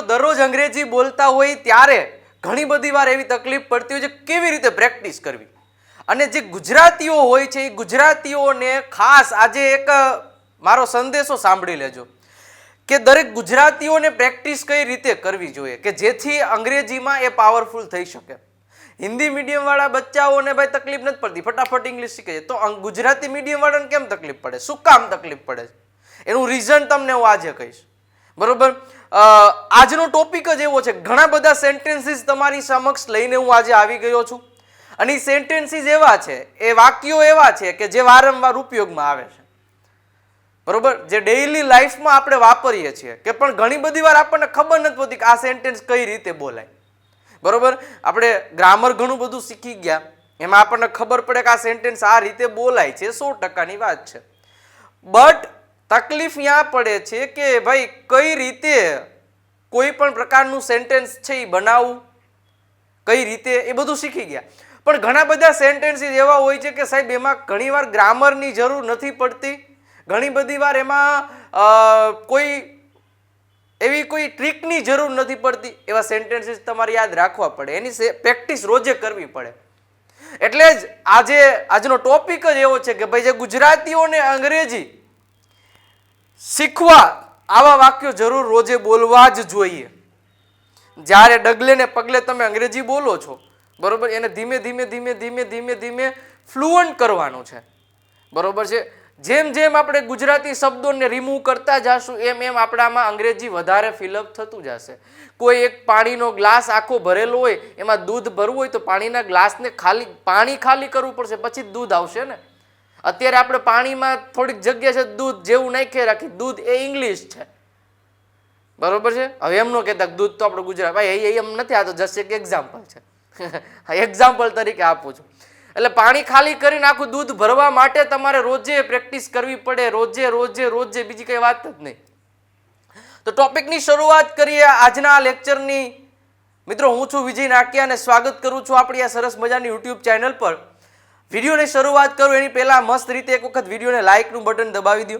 મિત્રો દરરોજ અંગ્રેજી બોલતા હોય ત્યારે ઘણી બધી વાર એવી તકલીફ પડતી હોય છે, કેવી રીતે પ્રેક્ટિસ કરવી? અને જે ગુજરાતીઓ હોય છે, એ ગુજરાતીઓને ખાસ આજે એક મારો સંદેશો સાંભળી લેજો કે દરેક ગુજરાતીઓને પ્રેક્ટિસ કઈ રીતે કરવી જોઈએ? કે જેથી અંગ્રેજીમાં એ પાવરફુલ થઈ શકે. હિન્દી મીડિયમ વાળા બચ્ચાઓને ભાઈ તકલીફ નથી પડતી, ફટાફટ ઇંગ્લિશ શીખે છે. તો ગુજરાતી મીડિયમવાળાને કેમ તકલીફ પડે? શું કામ તકલીફ પડે એનું રીઝન તમને હું આજે કહીશ. બરોબર? આજનો ટોપિક જ એવો છે. ઘણા બધા સેન્ટેન્સીસ તમારી સમક્ષ લઈને હું આજે આવી ગયો છું. અને સેન્ટેન્સીસ એવા છે, એ વાક્યો એવા છે કે જે વારંવાર ઉપયોગમાં આવે છે. બરોબર? જે ડેઈલી લાઈફમાં આપણે વાપરીએ છીએ, કે પણ ઘણી બધી વાર આપણને ખબર નથી પડતી કે આ સેન્ટેન્સ કઈ રીતે બોલાય. બરોબર? આપણે ગ્રામર ઘણું બધું શીખી ગયા. એમાં આપણને ખબર પડે કે આ સેન્ટેન્સ આ રીતે બોલાય છે સો ટકાની વાત છે. બટ તકલીફ ત્યાં પડે છે કે ભાઈ કઈ રીતે કોઈ પણ પ્રકારનું સેન્ટેન્સ છે એ બનાવવું? કઈ રીતે? એ બધું શીખી ગયા. પણ ઘણા બધા સેન્ટેન્સીસ એવા હોય છે કે સાહેબ, એમાં ઘણીવાર ગ્રામરની જરૂર નથી પડતી. ઘણી બધી વાર એમાં કોઈ એવી કોઈ ટ્રીકની જરૂર નથી પડતી. એવા સેન્ટેન્સીસ તમારે યાદ રાખવા પડે. એની પ્રેક્ટિસ રોજે કરવી પડે. એટલે જ આજે, આજનો ટોપિક જ એવો છે કે ભાઈ જે ગુજરાતીઓને અંગ્રેજી શીખવા આવા વાક્યો જરૂર રોજે બોલવા જ જોઈએ. જ્યારે ડગલે ને પગલે તમે અંગ્રેજી બોલો છો, બરોબર? એને ધીમે ધીમે ધીમે ધીમે ધીમે ધીમે ફ્લુઅન્ટ કરવાનું છે. બરોબર છે? જેમ જેમ આપણે ગુજરાતી શબ્દોને રિમૂવ કરતા જશું, એમ એમ આપણામાં અંગ્રેજી વધારે ફિલઅપ થતું જશે. કોઈ એક પાણીનો ગ્લાસ આખો ભરેલો હોય, એમાં દૂધ ભરવું હોય તો પાણીના ગ્લાસને ખાલી, પાણી ખાલી કરવું પડશે, પછી જ દૂધ આવશે ને? અત્યારે આપણે પાણીમાં થોડીક જગ્યા છે, દૂધ જેવું નાખીએ, રાખી દૂધ એ ઇંગ્લિશ છે. બરોબર છે? હવે એમ નો કહેતા દૂધ તો આપણે ગુજરાત, ભાઈ એમ નથી, આ તો જસ્ટ એક એક્ઝામ્પલ છે. એક્ઝામ્પલ તરીકે આપું છું. એટલે પાણી ખાલી કરીને આખું દૂધ ભરવા માટે તમારે રોજે પ્રેક્ટિસ કરવી પડે, રોજે રોજે રોજે, બીજી કઈ વાત જ નહીં. તો ટોપિકની શરૂઆત કરીએ આજના લેક્ચરની મિત્રો, હું છું વિજય નાકિયા અને સ્વાગત કરું છું આપણી આ સરસ મજાની યુટ્યુબ ચેનલ પર. વિડીયોની શરૂઆત કરું, એની પહેલાં મસ્ત રીતે એક વખત વિડીયોને લાઇકનું બટન દબાવી દો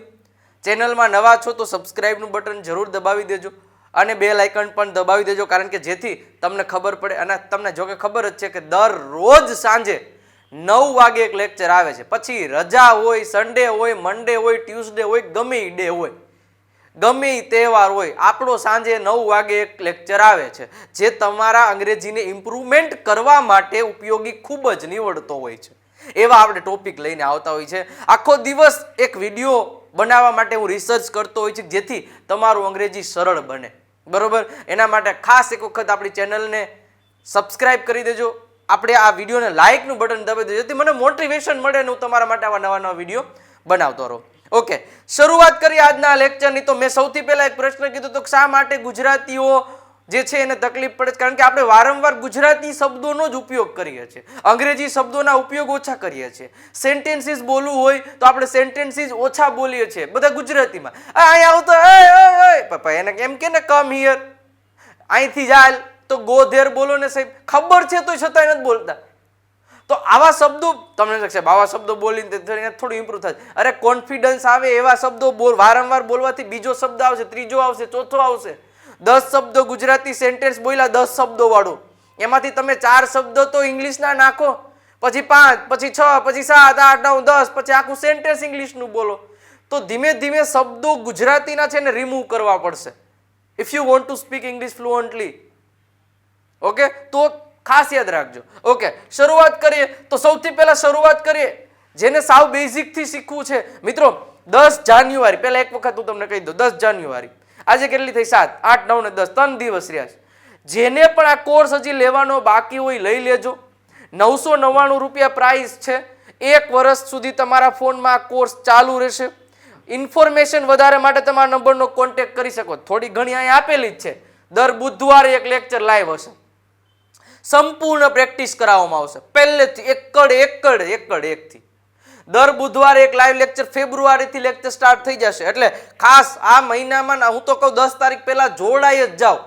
ચેનલમાં નવા છો તો સબસ્ક્રાઇબનું બટન જરૂર દબાવી દેજો અને બે લાઇકન પણ દબાવી દેજો, કારણ કે જેથી તમને ખબર પડે અને તમને જોકે ખબર જ છે કે દરરોજ સાંજે નવ વાગે એક લેક્ચર આવે છે. પછી રજા હોય સન્ડે હોય મંડે હોય ટ્યુઝડે હોય, ગમે ડે હોય. ગમે તહેવાર હોય, આપણો સાંજે નવ વાગે એક લેક્ચર આવે છે, જે તમારા અંગ્રેજીને ઇમ્પ્રુવમેન્ટ કરવા માટે ઉપયોગી ખૂબ જ નીવડતો હોય છે. એવા આપણે ટોપિક લઈને આવતા હોય છે. આખો દિવસ એક વીડિયો બનાવવા માટે હું રિસર્ચ કરતો હોય છે જેથી તમારું અંગ્રેજી સરળ બને. બરોબર? એના માટે ખાસ એક વખત આપણી ચેનલને સબસ્ક્રાઈબ કરી દેજો. આપણે આ વિડીયોને લાઇકનું બટન દબાવી દેજો, જેથી મને મોટિવેશન મળે અને હું તમારા માટે આવા નવા નવા વીડિયો બનાવતો રહું. ઓકે શરૂઆત કરીએ આજના લેક્ચરની તો મેં સૌથી પહેલાં એક પ્રશ્ન કીધો તો શા માટે ગુજરાતીઓ જે છે એને તકલીફ પડે કારણ કે આપણે વારંવાર ગુજરાતી શબ્દોનો જ ઉપયોગ કરીએ છીએ. અંગ્રેજી શબ્દોના ઉપયોગ ઓછા કરીએ છીએ. સેન્ટેન્સીસ બોલવું હોય તો આપણે સેન્ટેન્સીસ ઓછા બોલીએ છીએ. બધા ગુજરાતીમાં. અહીંયા આવતો. પપ્પા એને કેમ કે ને કમ હિયર અહીંથી જાય તો ગો ધેર બોલો ને સાહેબ. ખબર છે તો છતાંય નથી બોલતા. તો આવા શબ્દો, તમને લાગશે આવા શબ્દો બોલીને થોડું ઇમ્પ્રુવ થાય. અરે કોન્ફિડન્સ આવે એવા શબ્દો બોલ, વારંવાર બોલવાથી બીજો શબ્દ આવશે, ત્રીજો આવશે, ચોથો આવશે. દસ શબ્દો ગુજરાતી સેન્ટેન્સ બોલ્યા દસ શબ્દો વાળું એમાંથી તમે ચાર શબ્દો તો ઇંગ્લિશના નાખો. પછી પાંચ, પછી છ, પછી સાત, આઠ, નવ, દસ, પછી આખું સેન્ટેન્સ ઇંગ્લિશનું બોલો. તો ધીમે ધીમે શબ્દો ગુજરાતીના છે ને રિમૂવ કરવા પડશે. If you want to speak English fluently okay તો ખાસ યાદ રાખજો. ઓકે શરૂઆત કરીએ. તો સૌથી પહેલા શરૂઆત કરીએ. જેને સાવ બેઝિકથી શીખવું છે. મિત્રો, દસ જાન્યુઆરી. પહેલાં એક વખત હું તમને કહી દઉં. દસ જાન્યુઆરી. આજે કેટલી થઈ? સાત, આઠ, નવ ને દસ, ત્રણ દિવસ રહ્યા છે. જેને પણ આ કોર્સ હજી લેવાનો બાકી હોય લઈ લેજો. નવસો નવ્વાણું રૂપિયા પ્રાઇસ છે. એક વર્ષ સુધી તમારા ફોનમાં આ કોર્સ ચાલુ રહેશે. ઇન્ફોર્મેશન વધારે માટે તમારા નંબરનો કોન્ટેક્ટ કરી શકો. થોડી ઘણી અહીં આપેલી જ છે. દર બુધવારે એક લેક્ચર લાઈવ હશે. સંપૂર્ણ પ્રેક્ટિસ કરાવવામાં આવશે. પહેલેથી, એકડ એકડ એકડ, એકથી. દર બુધવારે એક લાઈવ લેક્ચર ફેબ્રુઆરીથી લેક્ચર સ્ટાર્ટ થઈ જશે. એટલે ખાસ આ મહિનામાં હું તો કહું દસ તારીખ પહેલાં જોડાઈ જ જાઓ.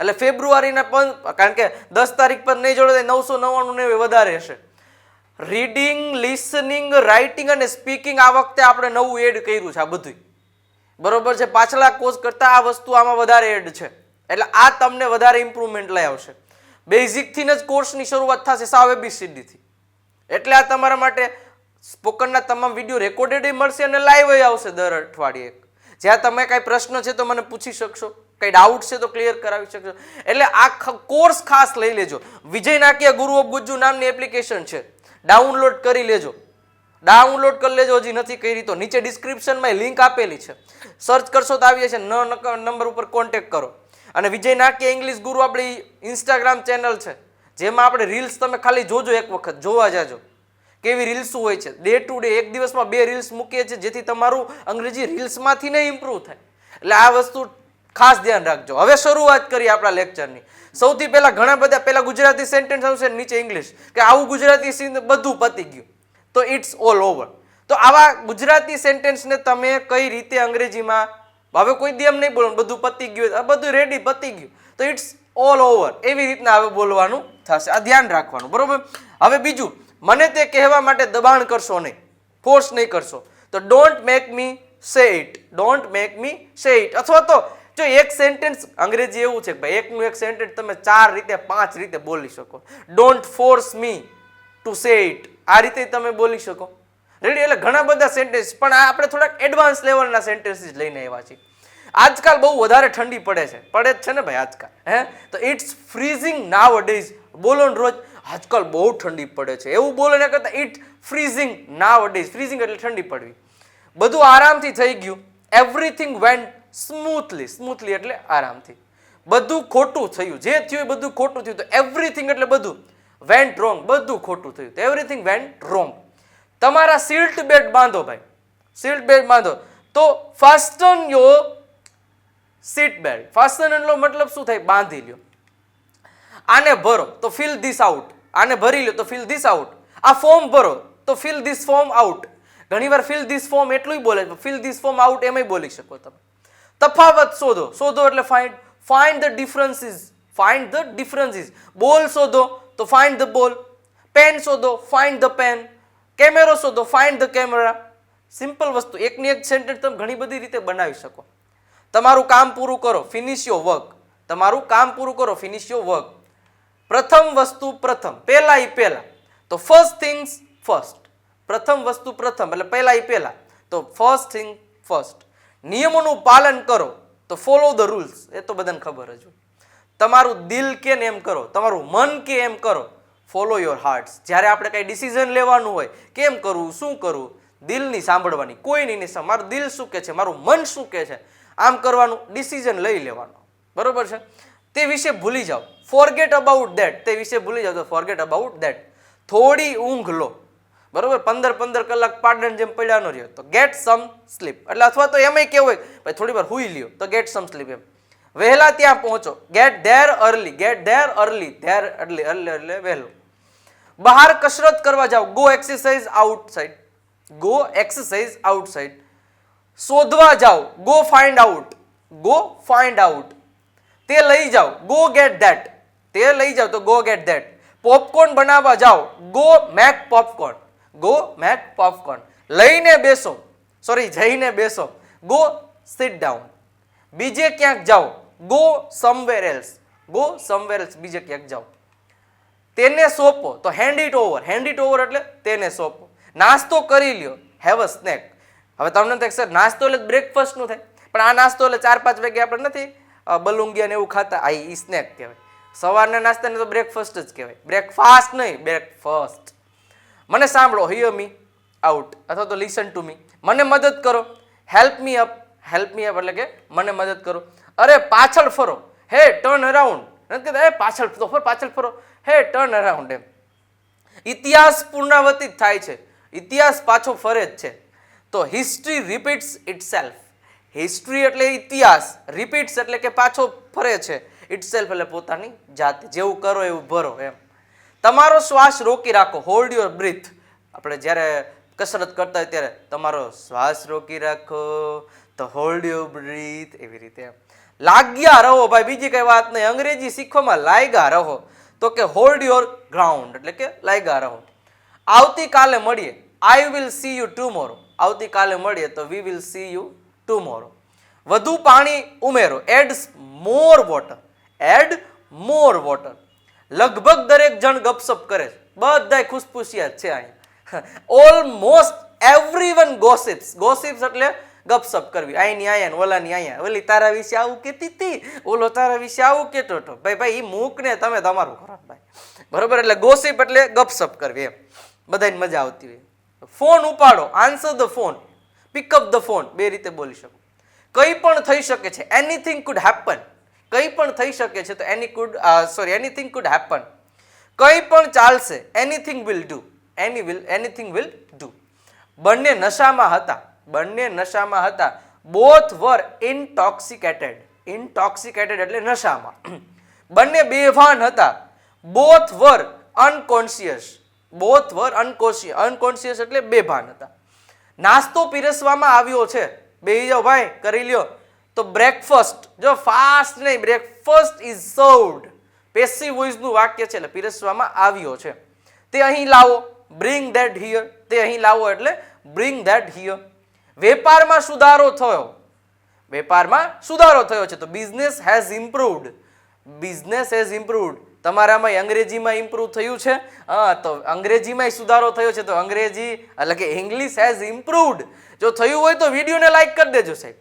એટલે ફેબ્રુઆરીના પણ કારણ કે દસ તારીખ પર નહીં જોડે નવસો નવ્વાણું ને વધારે હશે. રીડિંગ લિસનિંગ રાઇટિંગ અને સ્પીકિંગ આ વખતે આપણે નવું એડ કર્યું છે આ બધું બરોબર છે? પાછલા કોર્સ કરતાં આ વસ્તુ આમાં વધારે એડ છે. એટલે આ તમને વધારે ઇમ્પ્રુવમેન્ટ લઈ આવશે. બેઝિકથી જ કોર્સની શરૂઆત થશે સાવ એબીસીડીથી એટલે આ તમારા માટે સ્પોકનના તમામ વીડિયો રેકોર્ડેડ મળશે અને લાઈવ આવશે દર અઠવાડિયે જ્યાં તમે કાંઈ પ્રશ્ન છે તો મને પૂછી શકશો, કંઈ ડાઉટ છે તો ક્લિયર કરાવી શકશો. એટલે આ કોર્સ ખાસ લઈ લેજો. વિજય નાકિયા ગુરુ ઓફ ગુજ્જુ નામની એપ્લિકેશન છે. ડાઉનલોડ કરી લેજો. ડાઉનલોડ કરી લેજો, હજી નથી કરી તો નીચે ડિસ્ક્રિપ્શનમાં લિંક આપેલી છે. સર્ચ કરશો તો આવી જશે. ન નંબર ઉપર કોન્ટેક કરો. અને વિજય નાકિયા ઇંગ્લિશ ગુરુ આપણી ઇન્સ્ટાગ્રામ ચેનલ છે. જેમાં આપણે રીલ્સ તમે ખાલી જોજો એક વખત, જોવા જાજો. કેવી રીલ્સ હોય છે. ડે ટુ ડે એક દિવસમાં બે રીલ્સ મૂકીએ છીએ જેથી તમારું અંગ્રેજી રીલ્સમાંથી નહીં ઇમ્પ્રૂવ થાય. એટલે આ વસ્તુ ખાસ ધ્યાન રાખજો. હવે શરૂઆત કરીએ આપણા લેક્ચરની સૌથી પહેલાં ઘણા બધા પહેલાં ગુજરાતી સેન્ટેન્સ આવશે નીચે ઇંગ્લિશ કે આવું ગુજરાતી સીન બધું પતી ગયું. તો ઇટ્સ ઓલ ઓવર તો આવા ગુજરાતી સેન્ટેન્સને તમે કઈ રીતે અંગ્રેજીમાં, હવે કોઈ દેમ નહીં બોલો બધું પતી ગયું બધું રેડી પતી ગયું. તો ઇટ્સ ઓલ ઓવર એવી રીતના હવે બોલવાનું થશે. આ ધ્યાન રાખવાનું. બરોબર? હવે બીજું મને તે કહેવા માટે દબાણ કરશો નહીં. ફોર્સ નહીં કરશો. તો ડોન્ટ મેક મી સે ઇટ ડોન્ટ મેક મી સે ઇટ અથવા તો જો એક સેન્ટેન્સ અંગ્રેજી એવું છે કે ભાઈ, એકનું એક સેન્ટેન્સ તમે ચાર રીતે, પાંચ રીતે બોલી શકો. Don't force me to say it આ રીતે તમે બોલી શકો. રેડી એટલે ઘણા બધા સેન્ટેન્સ પણ આ આપણે થોડાક એડવાન્સ લેવલના સેન્ટેન્સીસ લઈને આવ્યા છીએ. આજકાલ બહુ વધારે ઠંડી પડે છે. પડે જ છે ને ભાઈ આજકાલ, હે? તો ઇટ્સ ફ્રીઝિંગ નાવ ડેઝ બોલો ને રોજ. આજકાલ બહુ ઠંડી પડે છે. એવું બોલે એના કરતાં ઇટ ફ્રીઝિંગ ના ડેઝ ફ્રીઝિંગ એટલે ઠંડી પડવી. બધું આરામથી થઈ ગયું. એવરીથિંગ વેન્ટ સ્મૂથલી સ્મૂથલી એટલે આરામથી. બધું ખોટું થયું. જે થયું એ બધું ખોટું થયું. તો એવરીથિંગ એટલે બધું વેન્ટ રોંગ બધું ખોટું થયું. તો એવરીથિંગ વેન્ટ રોંગ તમારા સિલ્ટ બેલ્ટ બાંધો ભાઈ. સિલ્ટ બેલ્ટ બાંધો. તો fasten your seat belt fasten એટલો મતલબ શું થાય? બાંધી લ્યો. આને ભરો, તો ફિલ ધીસ આઉટ આને ભરી લો, તો ફિલ ધીસ આઉટ આ ફોર્મ ભરો, તો ફિલ ધીસ ફોર્મ આઉટ ઘણીવાર ફિલ ધીસ ફોર્મ એટલું બોલે ફિલ ધીસ ફોર્મ આઉટ એમાંય બોલી શકો તમે. તફાવત શોધો. શોધો એટલે find find the differences find the differences ball શોધો, તો ફાઇન્ડ ધ બોલ. પેન શોધો ફાઇન્ડ ધ પેન કેમેરો શોધો ફાઇન્ડ ધ કેમેરા સિમ્પલ વસ્તુ. એકની એક સેન્ટેન્સ તમે ઘણી બધી રીતે બનાવી શકો. તમારું કામ પૂરું કરો ફિનિશ યોર વર્ક તમારું કામ પૂરું કરો ફિનિશ યોર વર્ક પ્રથમ વસ્તુ પ્રથમ, પહેલા એ પહેલા. તો ફર્સ્ટ થિંગ્સ ફર્સ્ટ પ્રથમ વસ્તુ પ્રથમ, એટલે પહેલા એ પહેલા. તો ફર્સ્ટ થિંગ ફર્સ્ટ નિયમોનું પાલન કરો, તો ફોલો ધ રૂલ્સ એ તો બધાને ખબર જ તમારું દિલ કે ને એમ કરો? તમારું મન કે એમ કરો? ફોલો યોર હાર્ટ્સ જ્યારે આપણે કંઈ ડિસિઝન લેવાનું હોય, કેમ કરવું? શું કરવું? દિલની સાંભળવાની. કોઈ નહીં નહીં મારું દિલ શું કહે છે? મારું મન શું કહે છે? આમ કરવાનું ડિસિઝન લઈ લેવાનું. બરોબર છે? તે વિશે ભૂલી જાઓ. ફોરગેટ અબાઉટ દેટ તે વિશે ભૂલી જાઓ તો ફોરગેટ અબાઉટ દેટ થોડી ઊંઘ લો. બરોબર? પંદર પંદર કલાક પાડણ જેમ પડ્યા ન રહ્યો. તો ગેટ સમ સ્લીપ એટલે અથવા તો એમાંય કેવું હોય, ભાઈ, થોડી વાર હુઈ લ્યો. તો ગેટ સમ સ્લીપ એમ. વહેલા ત્યાં પહોંચો. Get there early get there early there early early એટલે વહેલો. બહાર કસરત કરવા જાઓ. Go exercise outside go exercise outside શોધવા જાઓ. Go find out go find out તે લઈ જાઓ. ગો ગેટ ધેટ તે લઈ જાઓ તો ગો ગેટ ધેટ પોપકોર્ન બનાવવા જાઓ. Go make popcorn go make popcorn લઈને બેસો. સોરી જઈને બેસો. ગો સિટ ડાઉન બીજે ક્યાંક જાઓ. Go somewhere else go somewhere else બીજે ક્યાંક જાઓ. તેને સોંપો. તો hand it over hand it over એટલે તેને સોંપો. નાસ્તો કરી લ્યો. હેવ અ સ્નેક હવે તમને થાય સર નાસ્તો એટલે બ્રેકફાસ્ટનું થાય. પણ આ નાસ્તો એટલે ચાર પાંચ વાગે આપણે નથી બલુંગિયા ને એવું ખાતા, આ ઈ સ્નેક કહેવાય. સવારના નાસ્તાને તો બ્રેકફાસ્ટ જ કહેવાય. બ્રેકફાસ્ટ નહીં બ્રેકફાસ્ટ મને સાંભળો હિયર મી આઉટ અથવા તો લિસન ટુ મી મને મદદ કરો. Help me up help me up એટલે કે મને મદદ કરો. અરે, પાછળ ફરો. હે ટર્ન અરાઉન્ડ નથી કહેતા, એ, પાછળ તો ફરો, પાછળ ફરો. હે ટર્ન અરાઉન્ડ એમ. ઇતિહાસ પુનરાવર્તિત થાય છે. ઇતિહાસ પાછો ફરે જ છે. તો history repeats itself history એટલે ઇતિહાસ રિપીટ્સ એટલે કે પાછો ફરે છે. ઇટ સેલ્ફ એટલે પોતાની જાત. જેવું કરો એવું ભરો એમ. તમારો શ્વાસ રોકી રાખો. હોલ્ડ યોર બ્રીથ આપણે જ્યારે કસરત કરતા હોય ત્યારે તમારો શ્વાસ રોકી રાખો. તો હોલ્ડ યોર બ્રીથ એવી રીતે એમ. લાગ્યા રહો ભાઈ. બીજી કઈ વાત નહીં. અંગ્રેજી શીખવામાં લાગ્યા રહો. તો કે હોલ્ડ યોર ગ્રાઉન્ડ એટલે કે લાગ્યા રહો. આવતીકાલે મળીએ. I will see you tomorrow આવતીકાલે મળીએ તો we will see you tomorrow વધુ પાણી ઉમેરો. Adds more water add more water લગભગ દરેક જણ ગપસપ કરે છે. બધાય ખુશપુશિયા છે અહીંયા. ઓલમોસ્ટ એવરીવન ગોસિપ્સ ગોસિપ્સ એટલે ગપસપ કરવી. અહીંની અહીંયા ઓલાની અહીંયા ઓલી તારા વિશે આવું કહેતી હતી? ઓલો તારા વિશે આવું કહેતો હતો. ભાઈ ભાઈ એ મૂક ને તમે તમારું ખોરાક ભાઈ. બરોબર? એટલે ગોસિપ એટલે ગપસપ કરવી એમ. બધાને મજા આવતી હોય. ફોન ઉપાડો. Answer the phone pick up the phone બે રીતે બોલી શકો. કંઈ પણ થઈ શકે છે. એનીથિંગ કુડ હેપન કંઈ પણ થઈ શકે છે તો any could sorry anything could happen કંઈ પણ ચાલશે anything will do any will anything will do બંને નશામાં હતા. બંને નશામાં હતા. બોથ વર ઇનટોક્સિકેટેડ ઇનટોક્સિકેટેડ એટલે નશામાં. બંને બેભાન હતા. Both were unconscious both were unconscious unconscious એટલે બેભાન હતા. નાસ્તો પીરસવામાં આવ્યો છે. બેહી જાઓ ભાઈ, કરી લ્યો. તો બ્રેકફાસ્ટ જો ફાસ્ટ નહીં બ્રેકફાસ્ટ ઇઝ સર્વડ પેસિવ વોઇસનું વાક્ય છે એટલે પીરસવામાં આવ્યો છે. તે અહીં લાવો બ્રિંગ ધેટ હિયર તે અહીં લાવો એટલે બ્રિંગ ધેટ હિયર વેપારમાં સુધારો થયો. વેપારમાં સુધારો થયો છે. તો business has improved business has improved તમારામાં અંગ્રેજીમાં ઇમ્પ્રૂવ થયું છે? હા, તો અંગ્રેજીમાં સુધારો થયો છે, તો અંગ્રેજી, એટલે કે ઇંગ્લિશ હેઝ ઇમ્પ્રુવડ જો થયું હોય તો વિડીયોને લાઇક કરી દેજો સાહેબ.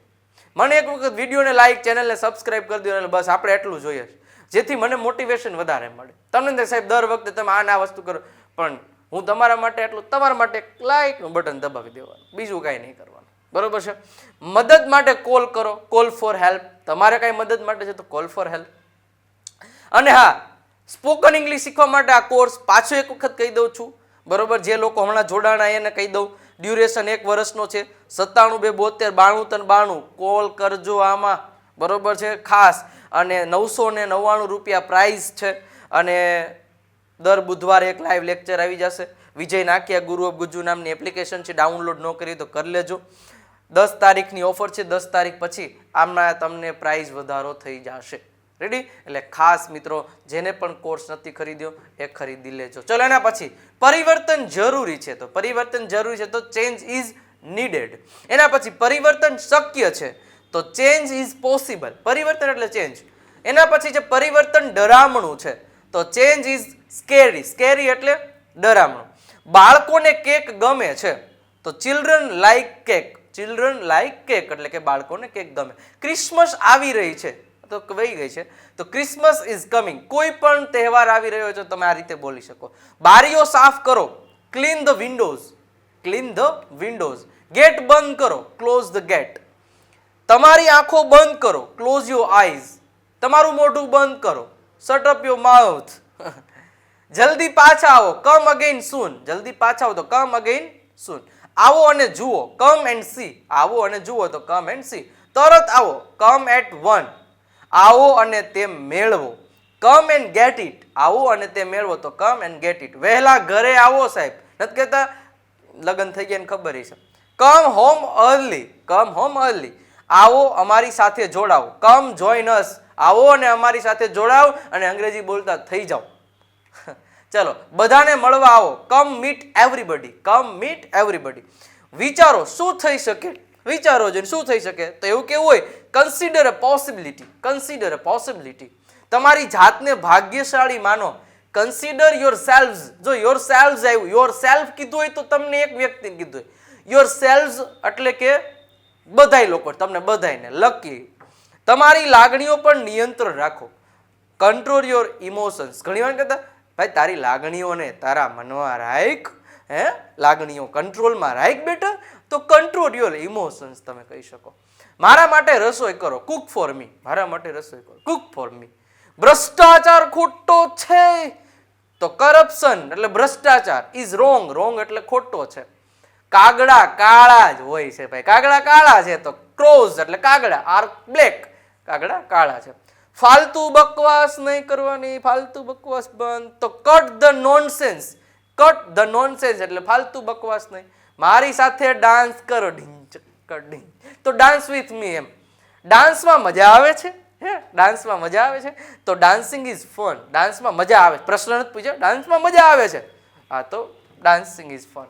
મને એક વખત વિડીયોને લાઇક ચેનલને સબસ્ક્રાઇબ કરી દો, એટલે બસ આપણે એટલું જોઈએ જેથી મને મોટિવેશન વધારે મળે. તમને સાહેબ દર વખતે તમે આ ના વસ્તુ કરો. પણ હું તમારા માટે એટલું, તમારા માટે લાઇકનું બટન દબાવી દેવાનું. બીજું કાંઈ નહીં કરવાનું. બરોબર છે? મદદ માટે કોલ કરો. કોલ ફોર હેલ્પ તમારે કાંઈ મદદ માટે છે તો કોલ ફોર હેલ્પ અને હા સ્પોકન ઇંગ્લિશ શીખવા માટે આ કોર્સ પાછો એક વખત કહી દઉં છું. બરોબર, જે લોકો હમણાં જોડાણા એને કહી દઉં. ડ્યુરેશન એક વર્ષનો છે. સત્તાણું બે બોતેર, બાણું ત્રણ બાણું. કોલ કરજો આમાં. બરોબર છે? ખાસ. અને નવસો ને નવ્વાણું રૂપિયા પ્રાઇઝ છે. અને દર બુધવારે એક લાઈવ લેક્ચર આવી જશે. વિજય નાખ્યા ગુરુ ઓફ ગુજુ નામની એપ્લિકેશન છે. ડાઉનલોડ ન કરી તો કરી લેજો. દસ તારીખની ઓફર છે. દસ તારીખ પછી આમના તમને પ્રાઇઝ વધારો થઈ જશે. રેડી એટલે ખાસ મિત્રો, જેને પણ કોર્સ નથી ખરીદ્યો, એ ખરીદી લેજો. ચલો, એના પછી, પરિવર્તન જરૂરી છે. તો પરિવર્તન જરૂરી છે તો ચેન્જ ઇઝ નીડેડ એના પછી, પરિવર્તન શક્ય છે તો ચેન્જ ઇઝ પોસિબલ પરિવર્તન એટલે ચેન્જ એના પછી છે, પરિવર્તન ડરામણું છે તો ચેન્જ ઇઝ સ્કેરી સ્કેરી એટલે ડરામણું. બાળકોને કેક ગમે છે તો children like cake children like cake એટલે કે બાળકોને કેક ગમે. ક્રિસમસ આવી રહી છે. તો વહી ગઈ છે. તો ક્રિસમસ ઇઝ કમિંગ કોઈ પણ તહેવાર આવી રહ્યો છે, તમે આ રીતે બોલી શકો. બારીઓ સાફ કરો. Clean the windows clean the windows gate બંધ કરો. ક્લોઝ ધ ગેટ તમારી આંખો બંધ કરો. ક્લોઝ યોર આઈઝ તમારું મોઢું બંધ કરો. શટ અપ યોર માઉથ જલ્દી પાછા આવો. કમ અગેન સૂન જલ્દી પાછા આવો. તો કમ અગેન સૂન આવો અને જુઓ. કમ એન્ડ સી આવો અને જુઓ તો કમ એન્ડ સી તરત આવો. કમ એટ વન આવો અને તે મેળવો. કમ એન્ડ ગેટ ઇટ આવો અને તે મેળવો તો કમ એન્ડ ગેટ ઇટ વહેલા ઘરે આવો સાહેબ. નથી કહેતા? લગ્ન થઈ ગયા ખબર છે come home early come home early આવો અમારી સાથે જોડાઓ. કમ જોઈન અસ આવો અને અમારી સાથે જોડાઓ અને અંગ્રેજી બોલતા થઈ જાઓ. ચલો, બધાને મળવા આવો. Come meet everybody come meet everybody વિચારો, શું થઈ શકે? વિચારો જોઈએ શું થઈ શકે? તો એવું કેવું હોય consider a possibility consider a possibility તમારી જાતને ભાગ્યશાળી માનો. કન્સિડર યોર સેલ્ફ જો યોર સેલ્ફ આવ્યું યોર સેલ્ફ કીધું હોય તો તમને એક વ્યક્તિને કીધું હોય. યોર સેલ્ફ એટલે કે બધાય લોકો, તમને બધાયને લકી તમારી લાગણીઓ પર નિયંત્રણ રાખો. કંટ્રોલ યોર ઇમોશન્સ ઘણી વાર કહેતા, ભાઈ, તારી લાગણીઓને તારા મનમાં રાખ, હે? લાગણીઓ કંટ્રોલમાં રાખ બેટા. તો કંટ્રોલ યોર ઇમોશન્સ તમે કહી શકો. મારા માટે રસોઈ કરો કુક ફોર મી મારા માટે રસોઈ કરો કુક ફોર મી ભ્રષ્ટાચાર ખોટો છે. તો કરપ્શન એટલે ભ્રષ્ટાચાર ઇઝ રોંગ રોંગ એટલે ખોટો છે. કાગડા કાળા જ હોય છે ભાઈ. કાગડા કાળા છે તો ક્રોઝ એટલે કાગડા આર બ્લેક કાગડા કાળા છે. ફાલતુ બકવાસ નહીં કરવાની, ફાલતુ બકવાસ બંધ. તો cut the nonsense cut the nonsense એટલે ફાલતુ બકવાસ નહીં. મારી સાથે ડાન્સ કરો, ઢીંચ કર ઢીંચ. તો ડાન્સ વિથ મી એમ. ડાન્સમાં મજા આવે છે? હે? ડાન્સમાં મજા આવે છે? તો ડાન્સિંગ ઇઝ ફન ડાન્સમાં મજા આવે. પ્રશ્ન નથી પૂછ્યો? ડાન્સમાં મજા આવે છે? હા, તો ડાન્સિંગ ઇઝ ફન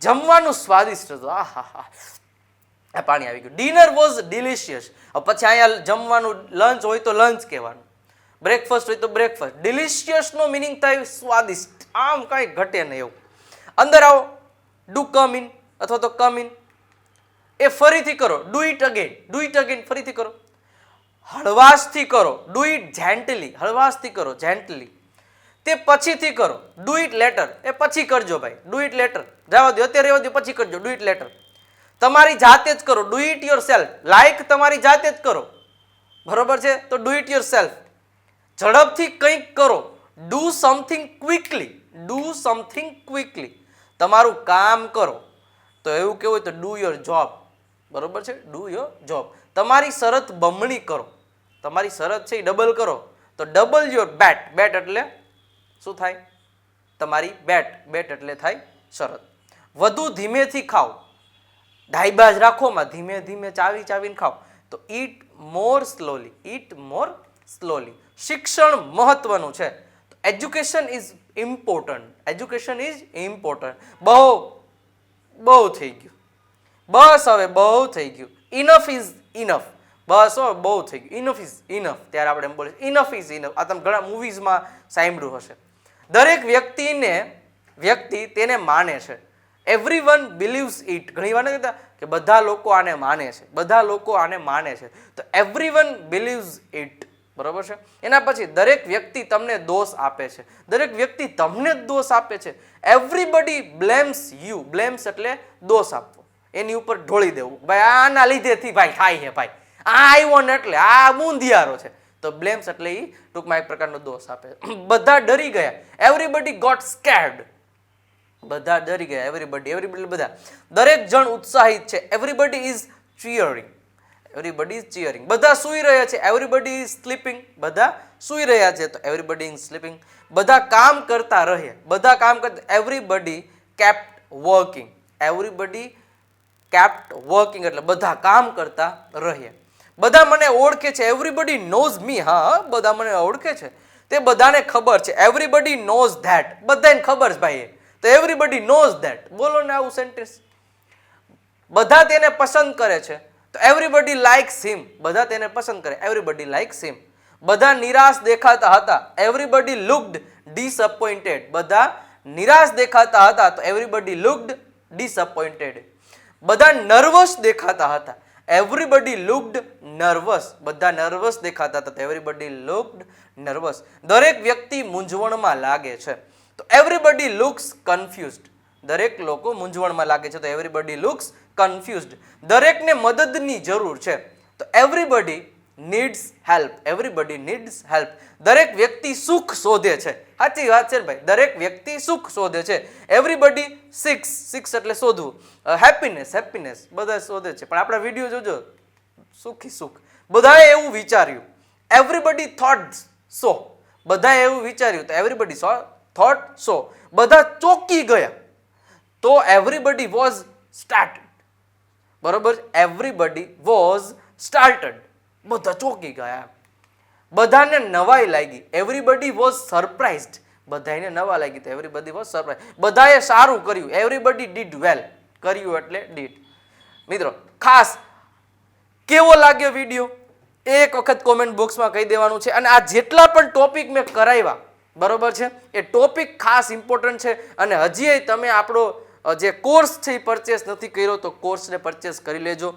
જમવાનું સ્વાદિષ્ટ હતું. આ હા હા આ પાણી આવી ગયું. ડિનર વોઝ ડિલિશિયસ પછી અહીંયા જમવાનું લંચ હોય તો લંચ કહેવાનું. બ્રેકફાસ્ટ હોય તો બ્રેકફાસ્ટ ડિલિશિયસનો મિનિંગ થાય સ્વાદિષ્ટ. આમ કાંઈ ઘટે નહીં એવું. અંદર આવો. ડુ કમ ઇન અથવા તો કમ ઇન એ ફરીથી કરો. Do it again do it again ફરીથી કરો. હળવાશથી કરો. ડુ ઇટ જેન્ટલી હળવાશથી કરો. જેન્ટલી તે પછીથી કરો. ડુ ઇટ લેટર એ પછી કરજો ભાઈ. ડુ ઇટ લેટર જવા દો અત્યારે રહેવા દો પછી કરજો. ડુ ઇટ લેટર તમારી જાતે જ કરો. Do it yourself like તમારી જાતે જ કરો. બરોબર છે? તો ડુ ઇટ યોર સેલ્ફ ઝડપથી કંઈક કરો. Do something quickly do something quickly તમારું કામ કરો. તો એવું કેવું હોય તો ડુ યોર જોબ બરાબર છે? ડુ યોર જોબ તમારી શરત બમણી કરો. તમારી શરત છે એ ડબલ કરો. તો ડબલ યોર બેટ બેટ એટલે શું થાય? તમારી બેટ બેટ એટલે થાય શરત. વધુ ધીમેથી ખાઓ. ડાયબાજ રાખોમાં ધીમે ધીમે ચાવી ચાવીને ખાઓ. તો ઈટ મોર સ્લોલી ઈટ મોર સ્લોલી શિક્ષણ મહત્વનું છે. Education is important education is important બહુ બહુ થઈ ગયું. બસ હવે બહુ થઈ ગયું. ઇનફ ઇઝ ઇનફ બસ હવે બહુ થઈ ગયું. ઇનફ ઇઝ ઇનફ ત્યારે આપણે એમ બોલે ઇનફ ઇઝ ઇનફ આ તમે ઘણા મૂવીઝમાં સાંભળ્યું હશે. દરેક વ્યક્તિને, વ્યક્તિ તેને માને છે. એવરી વન બિલીવ્સ ઇટ ઘણી વાર કહેતા કે બધા લોકો આને માને છે. બધા લોકો આને માને છે. તો એવરી વન બિલીવ્સ ઇટ બરોબર છે? એના પછી દરેક વ્યક્તિ તમને દોષ આપે છે. દરેક વ્યક્તિ તમને જ દોષ આપે છે. એવરીબડી બ્લેમ્સ યુ બ્લેમ્સ એટલે દોષ આપવો. એની ઉપર ઢોળી દેવું. ભાઈ, આના લીધેથી ભાઈ થાય છે ભાઈ. આ આવ્યો ને એટલે આ બુંદિયારો છે. તો બ્લેમ્સ એટલે એ ટૂંકમાં એક પ્રકારનો દોષ આપે. બધા ડરી ગયા. એવરીબડી ગોટ સ્કેર્ડ બધા ડરી ગયા. એવરીબડી એવરીબડી બધા. દરેક જણ ઉત્સાહિત છે. Everybody is cheering everybody is cheering બધા સૂઈ રહ્યા છે. એવરીબડી ઇઝ સ્લીપિંગ બધા સૂઈ રહ્યા છે. તો એવરીબડી ઇઝ સ્લીપિંગ બધા કામ કરતા રહે. બધા કામ કરતા everybody kept working everybody kept working એટલે બધા કામ કરતા રહે. બધા મને ઓળખે છે. એવરીબડી નોઝ મી હા બધા મને ઓળખે છે. તે બધાને ખબર છે. એવરીબડી નોઝ ધેટ બધાને ખબર છે ભાઈ તો એવરીબડી નોઝ ધેટ બોલો ને આવું સેન્ટેન્સ બધા તેને પસંદ કરે છે. તો એવરીબડી લાઇક્સ હિમ બધા તેને પસંદ કરે. એવરીબડી લાઇક્સ હિમ બધા નિરાશ દેખાતા હતા. એવરીબડી લુકડ ડિસઅપોઇન્ટેડ બધા નિરાશ દેખાતા હતા તો એવરીબડી લુકડ ડિસઅપોઇન્ટેડ બધા નર્વસ દેખાતા હતા. એવરીબડી લુકડ નર્વસ બધા નર્વસ દેખાતા હતા એવરીબડી લુકડ નર્વસ દરેક વ્યક્તિ મૂંઝવણમાં લાગે છે. તો એવરીબડી લુક્સ કન્ફ્યુઝડ દરેક લોકો મૂંઝવણમાં લાગે છે, તો એવરીબડી લુક્સ કન્ફ્યુઝડ દરેકને મદદની જરૂર છે. તો everybody needs help everybody needs help દરેક વ્યક્તિ સુખ શોધે છે. સાચી વાત છે ને ભાઈ? દરેક વ્યક્તિ સુખ શોધે છે. એવરીબડી સિક્સ સિક્સ એટલે શોધવું. હેપીનેસ હેપીનેસ બધા શોધે છે. પણ આપણા વીડિયો જોજો. સુખી સુખ. બધાએ એવું વિચાર્યું. એવરીબડી થોટ સો બધાએ એવું વિચાર્યું. તો એવરીબડી સો થોટ સો બધા ચોંકી ગયા. તો એવરીબડી વોઝ સ્ટાર્ટેડ બરોબર? એવરીબડી વોઝ સ્ટાર્ટેડ બધા ચોંકી ગયા. બધાને નવાઈ લાગી. એવરીબડી વોઝ સરપ્રાઇઝડ બધાને નવા લાગી તો એવરીબડી વોઝ સરપ્રાઇઝ બધાએ સારું કર્યું. એવરીબડી ડીડ વેલ કર્યું એટલે ડીડ મિત્રો, ખાસ કેવો લાગ્યો વીડિયો એક વખત કોમેન્ટ બોક્સમાં કહી દેવાનું છે. અને આ જેટલા પણ ટોપિક મેં કરાવ્યા, બરોબર છે? એ ટોપિક ખાસ ઇમ્પોર્ટન્ટ છે. અને હજી તમે આપણો જે કોર્સ છે એ પરચેસ નથી કર્યો, તો કોર્સને પરચેસ કરી લેજો.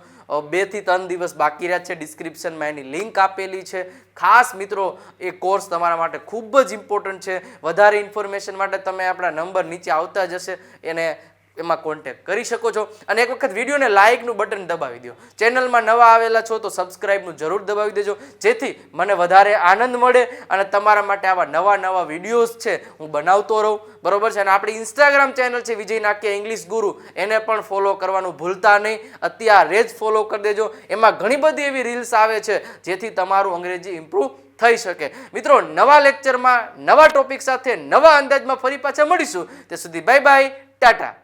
બેથી ત્રણ દિવસ બાકી રહ્યા છે. ડિસ્ક્રિપ્શનમાં એની લિંક આપેલી છે. ખાસ મિત્રો, એ કોર્સ તમારા માટે ખૂબ જ ઇમ્પોર્ટન્ટ છે. વધારે ઇન્ફોર્મેશન માટે તમે આપણા નંબર નીચે આવતા જ હશે એને એમાં કોન્ટેક્ટ કરી શકો છો. અને એક વખત વિડીયોને લાઇકનું બટન દબાવી દો. ચેનલમાં નવા આવેલા છો તો સબસ્ક્રાઇબનું જરૂર દબાવી દેજો. જેથી મને વધારે આનંદ મળે અને તમારા માટે આવા નવા નવા વિડીયોઝ છે હું બનાવતો રહું. બરોબર છે? અને આપણી ઇન્સ્ટાગ્રામ ચેનલ છે વિજય નાક્ય ઇંગ્લિશ ગુરુ. એને પણ ફોલો કરવાનું ભૂલતા નહીં. અત્યારે જ ફોલો કરી દેજો. એમાં ઘણી બધી એવી રીલ્સ આવે છે જેથી તમારું અંગ્રેજી ઇમ્પ્રૂવ થઈ શકે. મિત્રો, નવા લેક્ચરમાં નવા ટોપિક સાથે નવા અંદાજમાં ફરી પાછા મળીશું. તે સુધી બાય બાય ટાટા.